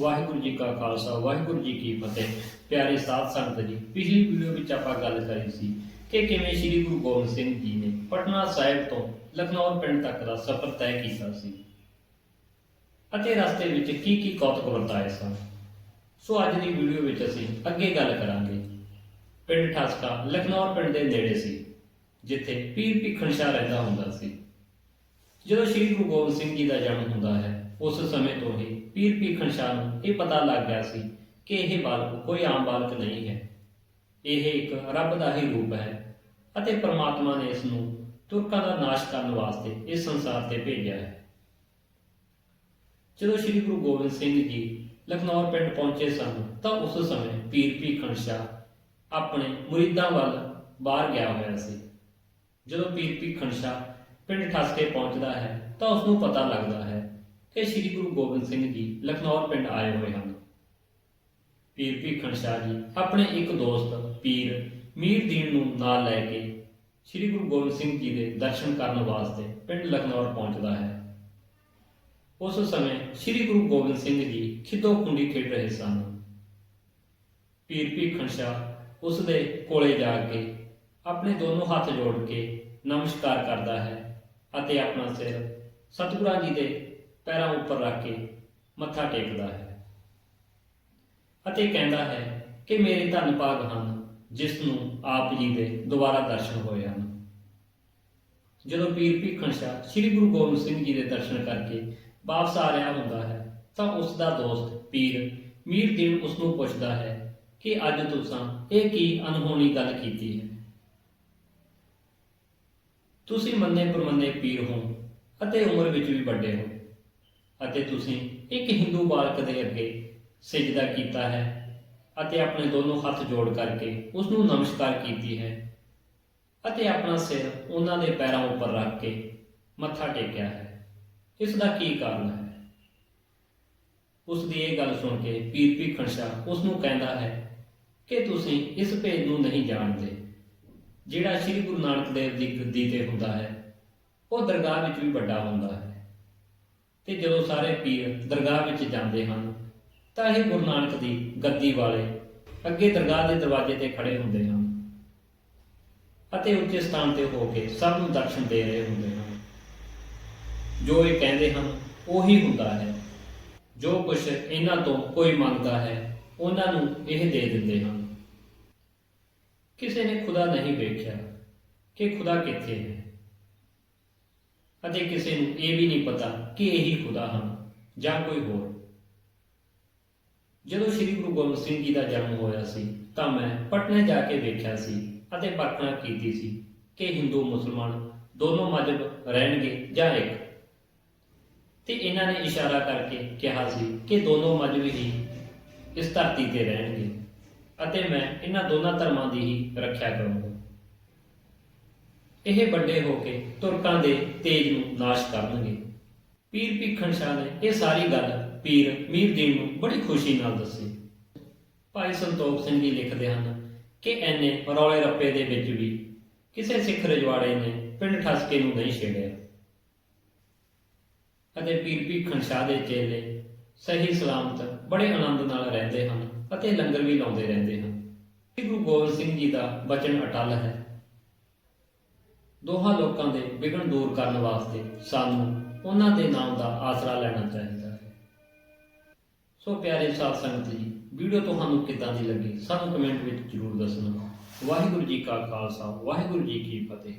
ਵਾਹਿਗੁਰੂ ਜੀ ਕਾ ਖਾਲਸਾ, ਵਾਹਿਗੁਰੂ ਜੀ ਕੀ ਫਤਿਹ। ਪਿਆਰੇ ਸਾਧ ਸੰਗਤ ਜੀ, ਪਿਛਲੀ ਵੀਡੀਓ ਵਿੱਚ ਆਪਾਂ ਗੱਲ ਕਰੀ ਸੀ ਕਿ ਕਿਵੇਂ ਸ੍ਰੀ ਗੁਰੂ ਗੋਬਿੰਦ ਸਿੰਘ ਜੀ ਨੇ ਪਟਨਾ ਸਾਹਿਬ ਤੋਂ ਲਖਨੌਰ ਪਿੰਡ ਤੱਕ ਦਾ ਸਫ਼ਰ ਤੈਅ ਕੀਤਾ ਸੀ। ਅਤੇ ਰਸਤੇ ਵਿੱਚ ਕੀ ਕੀ ਕੌਤਕ ਵਰਤਾਏ ਸਨ। ਸੋ ਅੱਜ ਦੀ ਵੀਡੀਓ ਵਿੱਚ ਅਸੀਂ ਅੱਗੇ ਗੱਲ ਕਰਾਂਗੇ। ਪਿੰਡ ਠਾਸਕਾ ਲਖਨੌਰ ਪਿੰਡ ਦੇ ਨੇੜੇ ਸੀ, ਜਿੱਥੇ ਪੀਰ ਭੀਖਣ ਸ਼ਾਹ ਰਹਿੰਦਾ ਹੁੰਦਾ ਸੀ। ਜਦੋਂ ਸ੍ਰੀ ਗੁਰੂ ਗੋਬਿੰਦ ਸਿੰਘ ਜੀ ਦਾ ਜਨਮ ਹੁੰਦਾ ਹੈ, ਉਸ ਸਮੇਂ ਤੋਂ ਹੀ ਪੀਰ ਭੀਖਣ ਸ਼ਾਹ ਨੂੰ ਇਹ ਪਤਾ ਲੱਗ ਗਿਆ ਸੀ ਕਿ ਇਹ ਬਾਲਕ ਕੋਈ ਆਮ ਬਾਲਕ ਨਹੀਂ ਹੈ। ਇਹ ਇੱਕ ਰੱਬ ਦਾ ਹੀ ਰੂਪ ਹੈ ਅਤੇ ਪ੍ਰਮਾਤਮਾ ਨੇ ਇਸ ਨੂੰ ਤੁਰਕਾਂ ਦਾ ਨਾਸ਼ ਕਰਨ ਵਾਸਤੇ ਇਸ ਸੰਸਾਰ ਤੇ ਭੇਜਿਆ ਹੈ। ਜਦੋਂ ਸ੍ਰੀ ਗੁਰੂ ਗੋਬਿੰਦ ਸਿੰਘ ਜੀ ਲਖਨੌਰ ਪਿੰਡ ਪਹੁੰਚੇ ਸਨ, ਤਾਂ ਉਸ ਸਮੇਂ ਪੀਰ ਭੀਖਣ ਸ਼ਾਹ ਆਪਣੇ ਮੁਰੀਦਾਂ ਵੱਲ ਬਾਹਰ ਗਿਆ ਹੋਇਆ ਸੀ। ਜਦੋਂ ਪੀਰ ਭੀਖਣ ਸ਼ਾਹ ਪਿੰਡ ਠਸਕੇ ਪਹੁੰਚਦਾ ਹੈ, ਤਾਂ ਉਸ ਨੂੰ ਪਤਾ ਲੱਗਦਾ ਹੈ ਕਿ ਸ੍ਰੀ ਗੁਰੂ ਗੋਬਿੰਦ ਸਿੰਘ ਜੀ ਲਖਨੌਰ ਪਿੰਡ ਆਏ ਹੋਏ ਹਨ। ਪੀਰ ਭੀਖਣ ਸ਼ਾਹ ਜੀ, ਆਪਣੇ ਇੱਕ ਦੋਸਤ ਪੀਰ ਮੀਰ ਦੀਨ ਨੂੰ ਨਾਲ ਲੈ ਕੇ ਸ੍ਰੀ ਗੁਰੂ ਗੋਬਿੰਦ ਸਿੰਘ ਜੀ ਦੇ ਦਰਸ਼ਨ ਕਰਨ ਵਾਸਤੇ ਪਿੰਡ ਲਖਨਊ ਪਹੁੰਚਦਾ ਹੈ। ਉਸ ਸਮੇਂ ਸ੍ਰੀ ਗੁਰੂ ਗੋਬਿੰਦ ਸਿੰਘ ਜੀ ਖਿੱਦੋ ਖੁੰਡੀ ਖੇਡ ਰਹੇ ਸਨ। ਪੀਰ ਭੀਖਣ ਸ਼ਾਹ ਉਸ ਦੇ ਕੋਲੇ ਜਾ ਕੇ ਆਪਣੇ ਦੋਨੋਂ ਹੱਥ ਜੋੜ ਕੇ ਨਮਸਕਾਰ ਕਰਦਾ ਹੈ ਅਤੇ ਆਪਣਾ ਸਿਰ ਸਤਿਗੁਰਾਂ ਜੀ ਦੇ ਪੈਰਾਂ ਉੱਪਰ ਰੱਖ ਕੇ ਮੱਥਾ ਟੇਕਦਾ ਹੈ ਅਤੇ ਕਹਿੰਦਾ ਹੈ ਕਿ ਮੇਰੇ ਧੰਨ ਭਾਗ ਹਨ, ਜਿਸ ਨੂੰ ਆਪ ਜੀ ਦੇ ਦੁਬਾਰਾ ਦਰਸ਼ਨ ਹੋਏ ਹਨ। ਜਦੋਂ ਪੀਰ ਭੀਖਣ ਸ਼ਾਹ ਸ੍ਰੀ ਗੁਰੂ ਗੋਬਿੰਦ ਸਿੰਘ ਜੀ ਦੇ ਦਰਸ਼ਨ ਕਰਕੇ ਵਾਪਸ ਆ ਰਿਹਾ ਹੁੰਦਾ ਹੈ, ਤਾਂ ਉਸ ਦਾ ਦੋਸਤ ਪੀਰ ਮੀਰ ਦੀਨ ਉਸ ਨੂੰ ਪੁੱਛਦਾ ਹੈ ਕਿ ਅੱਜ ਤੁਸੀਂ ਇਹ ਕੀ ਅਨਹੋਣੀ ਗੱਲ ਕੀਤੀ ਹੈ? ਤੁਸੀਂ ਮੰਨੇ ਪਰਮੰਨੇ ਪੀਰ ਹੋ ਅਤੇ ਉਮਰ ਵਿੱਚ ਵੀ ਵੱਡੇ ਹੋ। ਅਤੇ ਤੁਸੀਂ ਇੱਕ ਹਿੰਦੂ ਬਾਲਕ ਦੇ ਅੱਗੇ ਸਜਦਾ ਕੀਤਾ ਹੈ ਅਤੇ ਆਪਣੇ ਦੋਨੋਂ ਹੱਥ ਜੋੜ ਕਰਕੇ ਉਸ ਨੂੰ ਨਮਸਕਾਰ ਕੀਤੀ ਹੈ ਅਤੇ ਆਪਣਾ ਸਿਰ ਉਹਨਾਂ ਦੇ ਪੈਰਾਂ ਉੱਪਰ ਰੱਖ ਕੇ ਮੱਥਾ ਟੇਕਿਆ ਹੈ। ਇਸ ਦਾ ਕੀ ਕਾਰਨ ਹੈ? ਉਸ ਦੀ ਇਹ ਗੱਲ ਸੁਣ ਕੇ ਪੀਰ ਭੀਖਣ ਸ਼ਾਹ ਉਸ ਨੂੰ ਕਹਿੰਦਾ ਹੈ ਕਿ ਤੁਸੀਂ ਇਸ ਭੇਦ ਨੂੰ ਨਹੀਂ ਜਾਣਦੇ। ਜਿਹੜਾ ਸ੍ਰੀ ਗੁਰੂ ਨਾਨਕ ਦੇਵ ਦੀ ਗੱਦੀ ਤੇ ਹੁੰਦਾ ਹੈ, ਉਹ ਦਰਗਾਹ ਵਿੱਚ ਵੀ ਵੱਡਾ ਹੁੰਦਾ ਹੈ। ਤੇ ਜਦੋਂ ਸਾਰੇ ਪੀਰ ਦਰਗਾਹ ਵਿੱਚ ਜਾਂਦੇ ਹਨ, ਤਾਂ ਇਹ ਗੁਰੂ ਨਾਨਕ ਦੀ ਗੱਦੀ ਵਾਲੇ ਅੱਗੇ ਦਰਗਾਹ ਦੇ ਦਰਵਾਜ਼ੇ ਤੇ ਖੜੇ ਹੁੰਦੇ ਹਨ ਅਤੇ ਉੱਚੇ ਸਥਾਨ ਤੇ ਹੋ ਕੇ ਸਭ ਨੂੰ ਦਰਸ਼ਨ ਦੇ ਰਹੇ ਹੁੰਦੇ ਹਨ। ਜੋ ਇਹ ਕਹਿੰਦੇ ਹਨ, ਉਹੀ ਹੁੰਦਾ ਹੈ। ਜੋ ਕੁਝ ਇਹਨਾਂ ਤੋਂ ਕੋਈ ਮੰਗਦਾ ਹੈ, ਉਹਨਾਂ ਨੂੰ ਇਹ ਦੇ ਦਿੰਦੇ ਹਨ। ਕਿਸੇ ਨੇ ਖੁਦਾ ਨਹੀਂ ਵੇਖਿਆ ਕਿ ਖੁਦਾ ਕਿੱਥੇ ਹੈ। ਅਤੇ ਕਿਸੇ ਨੂੰ ਇਹ ਵੀ ਨਹੀਂ ਪਤਾ ਕਿ ਇਹੀ ਖੁਦਾ ਹਨ ਜਾਂ ਕੋਈ ਹੋਰ। ਜਦੋਂ ਸ੍ਰੀ ਗੁਰੂ ਗੋਬਿੰਦ ਸਿੰਘ ਜੀ ਦਾ ਜਨਮ ਹੋਇਆ ਸੀ, ਤਾਂ ਮੈਂ ਪਟਨੇ ਜਾ ਕੇ ਵੇਖਿਆ ਸੀ ਅਤੇ ਪ੍ਰਾਰਥਨਾ ਕੀਤੀ ਸੀ ਕਿ ਹਿੰਦੂ, ਮੁਸਲਮਾਨ ਦੋਨੋਂ ਮਜ਼ਹਬ ਰਹਿਣਗੇ ਜਾਂ ਇੱਕ। ਤੇ ਇਹਨਾਂ ਨੇ ਇਸ਼ਾਰਾ ਕਰਕੇ ਕਿਹਾ ਸੀ ਕਿ ਦੋਨੋਂ ਮਜ਼ਹਬ ਹੀ ਇਸ ਧਰਤੀ ਤੇ ਰਹਿਣਗੇ ਅਤੇ ਮੈਂ ਇਹਨਾਂ ਦੋਨਾਂ ਧਰਮਾਂ ਦੀ ਹੀ ਰੱਖਿਆ ਕਰੂੰਗਾ। ਇਹ ਵੱਡੇ ਹੋ ਕੇ ਤੁਰਕਾਂ ਦੇ ਤੇਜ ਨੂੰ ਨਾਸ਼ ਕਰਨਗੇ। ਪੀਰ ਭੀਖਣ ਸ਼ਾਹ ਨੇ ਇਹ ਸਾਰੀ ਗੱਲ ਪੀਰ ਮੀਰ ਦੀਨ ਨੂੰ ਬੜੀ ਖੁਸ਼ੀ ਨਾਲ ਦੱਸੀ। ਭਾਈ ਸੰਤੋਖ ਸਿੰਘ ਜੀ ਲਿਖਦੇ ਹਨ ਕਿ ਐਨੇ ਰੌਲੇ ਰੱਪੇ ਦੇ ਵਿੱਚ ਵੀ ਕਿਸੇ ਸਿੱਖ ਰਜਵਾੜੇ ਨੇ ਪਿੰਡ ਠਸਕੇ ਨੂੰ ਨਹੀਂ ਛੇੜਿਆ। ਅਤੇ ਪੀਰ ਭੀਖਣ ਸ਼ਾਹ ਦੇ ਚੇਲੇ ਸਹੀ ਸਲਾਮਤ ਬੜੇ ਆਨੰਦ ਨਾਲ ਰਹਿੰਦੇ ਹਨ ਅਤੇ ਲੰਗਰ ਵੀ ਲਾਉਂਦੇ ਰਹਿੰਦੇ ਹਨ। ਗੁਰੂ ਗੋਬਿੰਦ ਸਿੰਘ ਜੀ ਦਾ ਬਚਨ ਅਟਲ ਹੈ। ਦੋਹਾਂ ਲੋਕਾਂ ਦੇ ਵਿਗਣ ਦੂਰ ਕਰਨ ਵਾਸਤੇ ਸਾਨੂੰ ਉਹਨਾਂ ਦੇ ਨਾਮ ਦਾ ਆਸਰਾ ਲੈਣਾ ਚਾਹੀਦਾ ਹੈ। ਸੋ ਪਿਆਰੇ ਸਾਧ ਸੰਗਤ ਜੀ, ਵੀਡੀਓ ਤੁਹਾਨੂੰ ਕਿੱਦਾਂ ਦੀ ਲੱਗੀ ਸਾਨੂੰ ਕਮੈਂਟ ਵਿੱਚ ਜ਼ਰੂਰ ਦੱਸਣਾ। ਵਾਹਿਗੁਰੂ ਜੀ ਕਾ ਖਾਲਸਾ, ਵਾਹਿਗੁਰੂ ਜੀ ਕੀ ਫਤਿਹ।